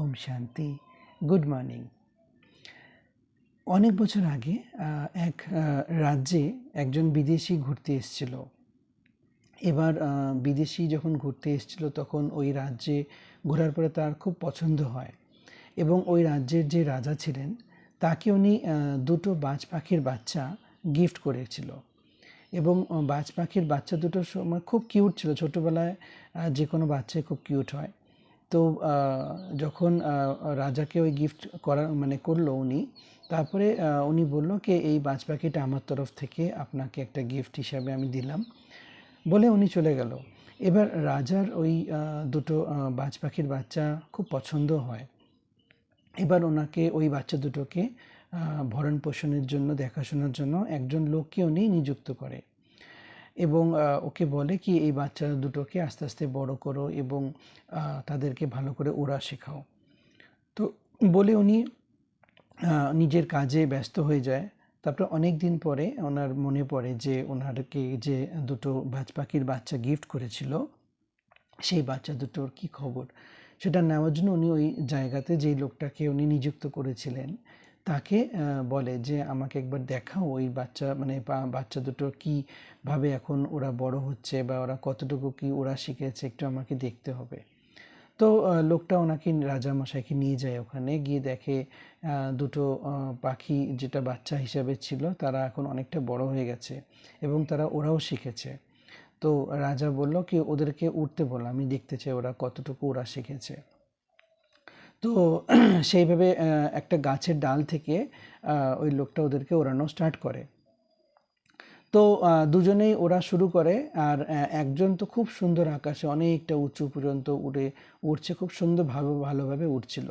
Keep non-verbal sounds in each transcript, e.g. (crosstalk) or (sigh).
ওম শান্তি, good morning. অনেক বছর আগে এক রাজ্যে একজন বিদেশি ঘুরতে এসেছিল। এবার বিদেশি যখন ঘুরতে এসেছিল, তখন ওই রাজ্যে ঘোরার পরে তার খুব পছন্দ হয় এবং ওই রাজ্যের যে রাজা ছিলেন, তাকে উনি দুটো বাজ পাখির বাচ্চা গিফট করেছিল। এবং বাজ পাখির বাচ্চা দুটো সময় খুব কিউট ছিল। ছোটোবেলায় যে কোনো বাচ্চাই খুব কিউট হয়। তো যখন রাজাকে ওই গিফট করা মানে করল উনি, তারপরে উনি বলল কি, এই বাজ পাখিটা আমার তরফ থেকে আপনাকে একটা গিফট হিসাবে আমি দিলাম। বলে উনি চলে গেল। এবার রাজার ওই দুটো বাজ পাখির বাচ্চা খুব পছন্দ হয়। এবার ওনাকে ওই বাচ্চা দুটোকে ভরণ পোষণের জন্য, দেখাশোনার জন্য একজন লোককে উনি নিযুক্ত করে। এবং ওকে বলে কি, এই বাচ্চা দুটোকে আস্তে আস্তে বড় করো এবং তাদেরকে ভালো করে ওরা শেখাও। তো বলে উনি নিজের কাজে ব্যস্ত হয়ে যায়। তারপর অনেক দিন পরে ওনার মনে পড়ে যে, ওনারকে যে দুটো বাজ পাখির বাচ্চা গিফট করেছিল, সেই বাচ্চা দুটোর কি খবর? সেটা নেওয়ার জন্য উনি ওই জায়গাতে যেই লোকটাকে উনি নিযুক্ত করেছিলেন তাকে বলে যে, আমাকে একবার দেখাও ওই বাচ্চা মানে বাচ্চা দুটো কীভাবে এখন ওরা বড় হচ্ছে বা ওরা কতটুকু কি ওরা শিখেছে, একটু আমাকে দেখতে হবে। তো লোকটা ওনাকে রাজামশাইকে নিয়ে যায় ওখানে, গিয়ে দেখে দুটো পাখি যেটা বাচ্চা হিসাবে ছিল, তারা এখন অনেকটা বড় হয়ে গেছে এবং তারা ওরাও শিখেছে। তো রাজা বলল, কি ওদেরকে উঠতে বলো, আমি দেখতে চাই ওরা কতটুকু ওরা শিখেছে। তো (clears throat) সেইভাবে একটা গাছের ডাল থেকে ওই লোকটা ওদেরকে ওড়ানো স্টার্ট করে। তো দুজনেই ওরা শুরু করে আর একজন তো খুব সুন্দর আকাশে অনেকটা উঁচু পর্যন্ত উড়ে উঠছে খুব সুন্দর ভালো ভালোভাবে উঠছিল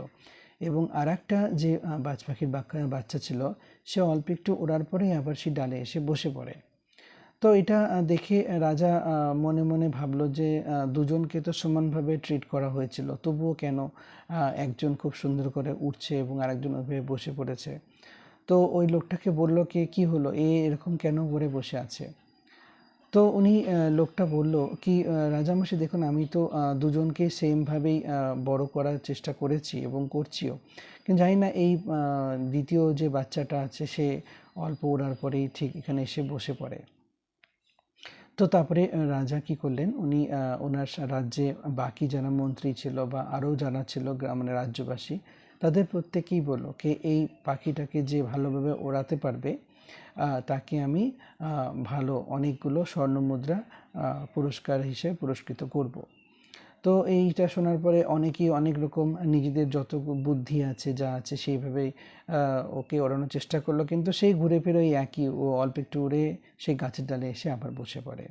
এবং আর একটা যে বাজ পাখির বাচ্চা ছিল, সে অল্প একটু ওড়ার পরেই আবার সেই ডালে এসে বসে পড়ে। তো এটা দেখে রাজা মনে মনে ভাবলো যে দুজনকে তো সমানভাবে ট্রিট করা হয়েছিল। তবুও কেন একজন খুব সুন্দর করে উঠছে এবং আরেকজন ওইভাবে বসে পড়েছে। তো ওই লোকটাকে বলল, কি কি হলো? এ এরকম কেন করে বসে আছে? তো উনি লোকটা বলল, কি রাজামশাই, দেখুন, আমি তো দুজনকে সেমভাবেই বড় করার চেষ্টা করেছি এবং করছিও। কিন্তু জানি না, এই দ্বিতীয় যে বাচ্চাটা আছে, সে অল্প ওড়ার পরেই ঠিক এখানে এসে বসে পড়ে। তো তারপরে রাজা কি করলেন উনি ওনার রাজ্যে বাকি যারা মন্ত্রী ছিল বা আরও যারা ছিল মানে রাজ্যবাসী, তাদের প্রত্যেকেই বলল কে এই পাখিটাকে যে ভালোভাবে ওড়াতে পারবে তাকে আমি ভালো অনেকগুলো স্বর্ণমুদ্রা পুরস্কার হিসেবে পুরস্কৃত করব। তো এইটা শোনার পরে অনেকেই অনেক রকম নিজেদের যত বুদ্ধি আছে, যা আছে সেইভাবেই ওকে ওড়ানোর চেষ্টা করল। কিন্তু সেই ঘুরে ফিরে ওই একই, ও অল্প একটু উড়ে সেই গাছের ডালে এসে আবার বসে পড়ে।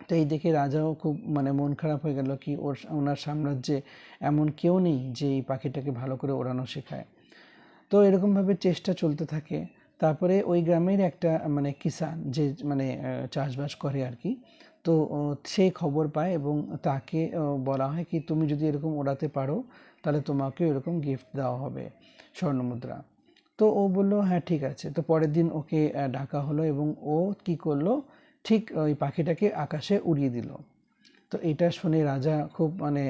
তো এই দেখে রাজাও খুব মানে মন খারাপ হয়ে গেল কি ওর ওনার সাম্রাজ্যে এমন কেউ নেই যে এই পাখিটাকে ভালো করে ওড়ানো শেখায়। তো এরকমভাবে চেষ্টা চলতে থাকে। তারপরে ওই গ্রামের একটা মানে কিষান যে মানে চাষবাস করে আর কি তো সে খবর পায় এবং তাকে বলা হয় কি তুমি যদি এরকম ওড়াতে পারো, তাহলে তোমাকে এরকম গিফট দেওয়া হবে স্বর্ণমুদ্রা। তো ও বলল হ্যাঁ ঠিক আছে। তো পরের দিন ওকে ডাকা হলো এবং ও কি করল, ঠিক ওই পাখিটাকে আকাশে উড়িয়ে দিল। তো এটা শুনে রাজা খুব মানে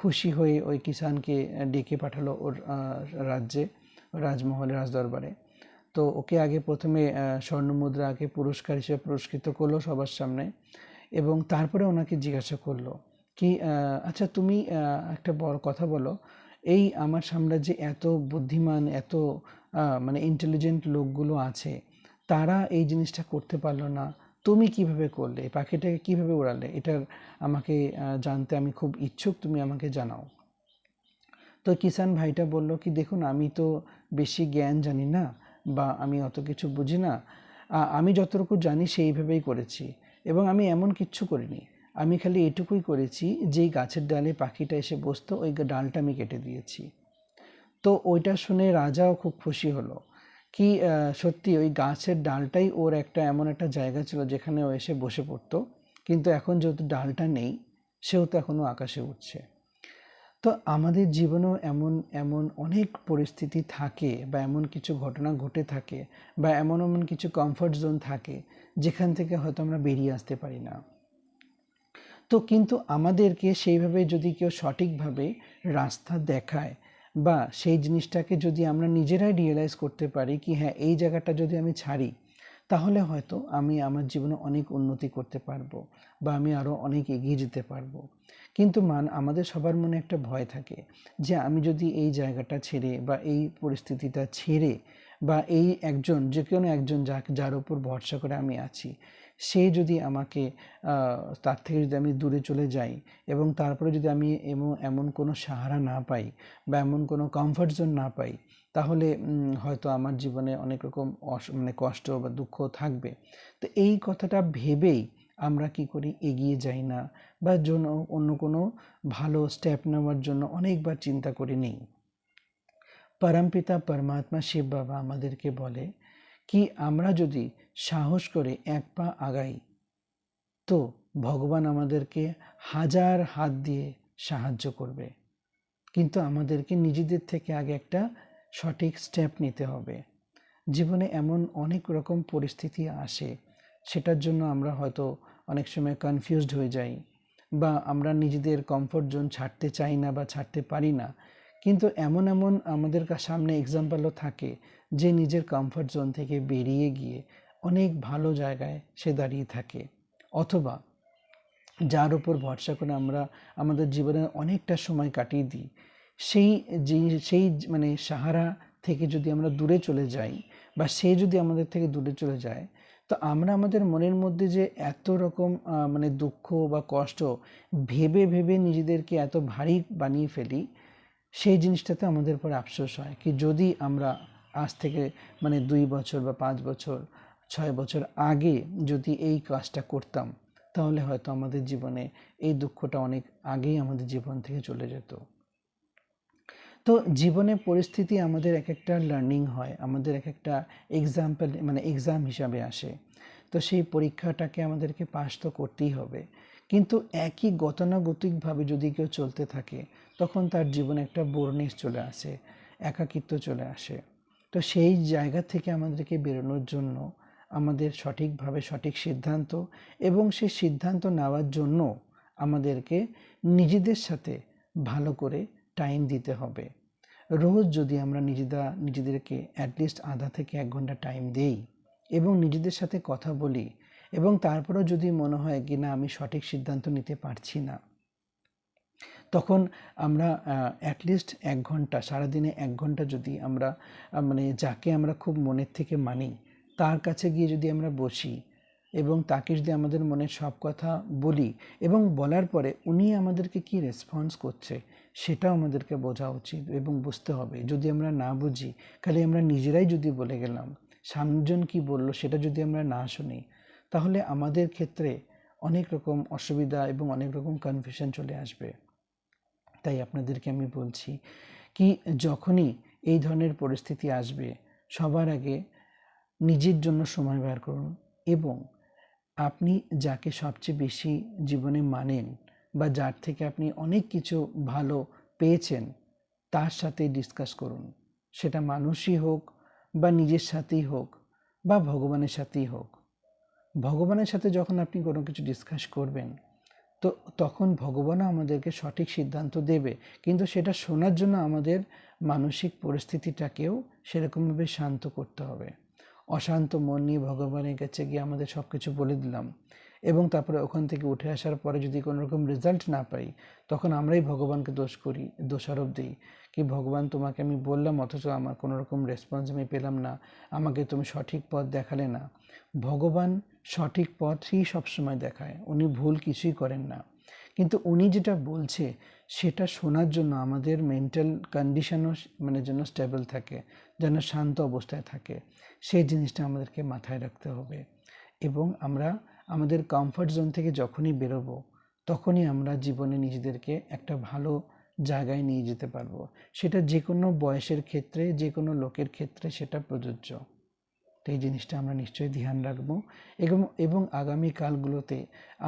খুশি হয়ে ওই কিষানকে ডেকে পাঠালো ওর রাজ্যে রাজমহলে রাজদরবারে। তো ওকে আগে প্রথমে স্বর্ণমুদ্রা আগে পুরস্কার হিসেবে পুরস্কৃত করল সবার সামনে। এবং তারপরে ওনাকে জিজ্ঞাসা করল কি আচ্ছা তুমি একটা বড় কথা বলো, এই আমার সাম্রাজ্যে এত বুদ্ধিমান, এত মানে ইন্টেলিজেন্ট লোকগুলো আছে, তারা এই জিনিসটা করতে পারল না, তুমি কীভাবে করলে পাখিটাকে কীভাবে উড়ালে এটার আমাকে জানতে আমি খুব ইচ্ছুক, তুমি আমাকে জানাও। তো কিষান ভাইটা বলল কি, দেখুন আমি তো বেশি জ্ঞান জানি না বা আমি অত কিছু বুঝি না আমি যতটুকু জানি সেইভাবেই করেছি। এবং আমি এমন কিচ্ছু করিনি। আমি খালি এটুকুই করেছি যেই গাছের ডালে পাখিটা এসে বসতো, ওই ডালটা আমি কেটে দিয়েছি। তো ওইটা শুনে রাজাও খুব খুশি হলো কি সত্যি ওই গাছের ডালটাই ওর একটা এমন একটা জায়গা ছিল যেখানে ও এসে বসে পড়তো। কিন্তু এখন যেহেতু ডালটা নেই সেও তো এখনও আকাশে উঠছে। তো আমাদের জীবনেও এমন এমন অনেক পরিস্থিতি থাকে বা এমন কিছু ঘটনা ঘটে থাকে বা এমন এমন কিছু কমফর্ট জোন থাকে যেখান থেকে হয়তো আমরা বেরিয়ে আসতে পারি না। তো কিন্তু আমাদেরকে সেইভাবে যদি কেউ সঠিকভাবে রাস্তা দেখায় বা সেই জিনিসটাকে যদি আমরা নিজেরাই রিয়েলাইজ করতে পারি কি হ্যাঁ এই জায়গাটা যদি আমি ছাড়ি তাহলে হয়তো আমি আমার জীবনে অনেক উন্নতি করতে পারব বা আমি আরও অনেক এগিয়ে যেতে পারব। কিন্তু মান, আমাদের সবার মনে একটা ভয় থাকে যে আমি যদি এই জায়গাটা ছেড়ে বা এই পরিস্থিতিটা ছেড়ে বা এই একজন, যে কোনো একজন যা যার উপর ভরসা করে আমি আছি, সে যদি আমাকে তার থেকে যদি আমি দূরে চলে যাই এবং তারপরে যদি আমি এমন এমন কোনো সাহারা না পাই বা এমন কোনো কমফর্ট জোন না পাই তাহলে হয়তো আমার জীবনে অনেক রকম মানে কষ্ট বা দুঃখ থাকবে। তো এই কথাটা ভেবেই আমরা কি করি? এগিয়ে যাই না বা জন্য অন্য কোনো ভালো স্টেপ নেওয়ার জন্য অনেকবার চিন্তা করে নেই। পরমপিতা পরমাত্মা শিব বাবা আমাদেরকে বলে কি, আমরা যদি সাহস করে এক পা আগাই, তো ভগবান আমাদেরকে হাজার হাত দিয়ে সাহায্য করবে। কিন্তু আমাদেরকে নিজেদের থেকে আগে একটা সঠিক স্টেপ নিতে হবে। জীবনে এমন অনেক রকম পরিস্থিতি আসে, সেটার জন্য আমরা হয়তো অনেক সময় কনফিউজড হয়ে যাই বা আমরা নিজেদের কমফোর্ট জোন ছাড়তে চাই না বা ছাড়তে পারি না। কিন্তু এমন এমন আমাদের সামনে এক্সাম্পলও থাকে যে নিজের কমফর্ট জোন থেকে বেরিয়ে গিয়ে অনেক ভালো জায়গায় সে দাঁড়িয়ে থাকে। অথবা যার উপর ভরসা করে আমরা আমাদের জীবনের অনেকটা সময় কাটিয়ে দিই। সেই যে সেই মানে সাহারা থেকে যদি আমরা দূরে চলে যাই বা সে যদি আমাদের থেকে দূরে চলে যায়, তো আমরা আমাদের মনের মধ্যে যে এত রকম মানে দুঃখ বা কষ্ট ভেবে ভেবে নিজেদেরকে এত ভারী বানিয়ে ফেলি, সেই জিনিসটাতে আমাদের পরে আফসোস হয় কি যদি আমরা আজ থেকে মানে দুই বছর বা পাঁচ বছর, ছয় বছর আগে যদি এই কাজটা করতাম, তাহলে হয়তো আমাদের জীবনে এই দুঃখটা অনেক আগেই আমাদের জীবন থেকে চলে যেত। তো জীবনে পরিস্থিতি আমাদের এক একটা লার্নিং হয়, আমাদের এক একটা এক্সাম্পল মানে এক্সাম হিসাবে আসে। তো সেই পরীক্ষাটাকে আমাদেরকে পাশ তো করতেই হবে। কিন্তু একই গতানুগতিকভাবে যদি কেউ চলতে থাকে, তখন তার জীবনে একটা বোরনেস চলে আসে, একাকিত্ব চলে আসে। তো সেই জায়গা থেকে আমাদেরকে বেরোনোর জন্য আমাদের সঠিকভাবে সঠিক সিদ্ধান্ত এবং সেই সিদ্ধান্ত নেওয়ার জন্য আমাদেরকে নিজেদের সাথে ভালো করে টাইম দিতে হবে। রোজ যদি আমরা নিজেরা, নিজেদেরকে অ্যাটলিস্ট আধা থেকে এক ঘণ্টা টাইম দেই এবং নিজেদের সাথে কথা বলি এবং তারপরেও যদি মনে হয় কি না আমি সঠিক সিদ্ধান্ত নিতে পারছি না, তখন আমরা অ্যাটলিস্ট এক ঘণ্টা, সারাদিনে এক ঘণ্টা যদি আমরা মানে যাকে আমরা খুব মনের থেকে মানি, তার কাছে গিয়ে যদি আমরা বসি এবং তাকে যদি আমাদের মনে সব কথা বলি এবং বলার পরে উনি আমাদেরকে কি রেসপন্স করছে সেটাও আমাদেরকে বোঝা উচিত এবং বুঝতে হবে। যদি আমরা না বুঝি, খালি আমরা নিজেরাই যদি বলে গেলাম, সামজন কি বলল সেটা যদি আমরা না শুনি, তাহলে আমাদের ক্ষেত্রে অনেক রকম অসুবিধা এবং অনেক রকম কনফিউশন চলে আসবে। তাই আপনাদেরকে আমি বলছি কি, যখনই এই ধরনের পরিস্থিতি আসবে, সবার আগে নিজের জন্য সময় বার করুন এবং আপনি যাকে সবচেয়ে বেশি জীবনে মানেন বা যার থেকে আপনি অনেক কিছু ভালো পেয়েছেন, তার সাথে ডিসকাস করুন। সেটা মানুষই হোক বা নিজের সাথেই হোক বা ভগবানের সাথেই হোক। ভগবানের সাথে যখন আপনি কোনো কিছু ডিসকাস করবেন, তো তখন ভগবানও আমাদেরকে সঠিক সিদ্ধান্ত দেবে। কিন্তু সেটা শোনার জন্য আমাদের মানসিক পরিস্থিতিটাকেও সেরকমভাবে শান্ত করতে হবে। অশান্ত মন নিয়ে ভগবানের কাছে গিয়ে আমাদের সব কিছু বলে দিলাম। এবং তারপরে ওখান থেকে উঠে আসার পরে যদি কোনো রকম রেজাল্ট না পাই, তখন আমরাই ভগবানকে দোষ করি, দোষারোপ দিই কি ভগবান তোমাকে আমি বললাম, অথচ আমার কোনো রকম রেসপন্স আমি পেলাম না, আমাকে তুমি সঠিক পথ দেখালে না। ভগবান সঠিক পথই সবসময় দেখায়, উনি ভুল কিছুই করেন না। কিন্তু উনি যেটা বলছে, সেটা শোনার জন্য আমাদের মেন্টাল কন্ডিশনও মানে যেন স্টেবল থাকে, যেন শান্ত অবস্থায় থাকে। সেই জিনিসটা আমাদেরকে মাথায় রাখতে হবে। এবং আমরা আমাদের কমফর্ট জোন থেকে যখনই বেরোবো, তখনই আমরা জীবনে নিজেদেরকে একটা ভালো জায়গায় নিয়ে যেতে পারব। সেটা যে কোনো বয়সের ক্ষেত্রে যে কোনো লোকের ক্ষেত্রে সেটা প্রযোজ্য। তো এই জিনিসটা আমরা নিশ্চয়ই ধ্যান রাখব। এবং এবং আগামী কালগুলোতে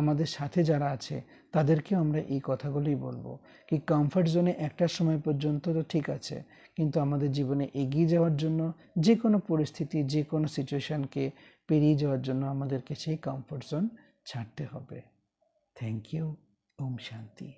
আমাদের সাথে যারা আছে, তাদেরকেও আমরা এই কথাগুলোই বলব কি কমফর্ট জোনে একটা সময় পর্যন্ত তো ঠিক আছে, কিন্তু আমাদের জীবনে এগিয়ে যাওয়ার জন্য যে কোনো পরিস্থিতি যে কোনো সিচুয়েশানকে পেরিয়ে যাওয়ার জন্য আমাদেরকে সেই কমফর্ট জোন ছাড়তে হবে। থ্যাংক ইউ ওম শান্তি।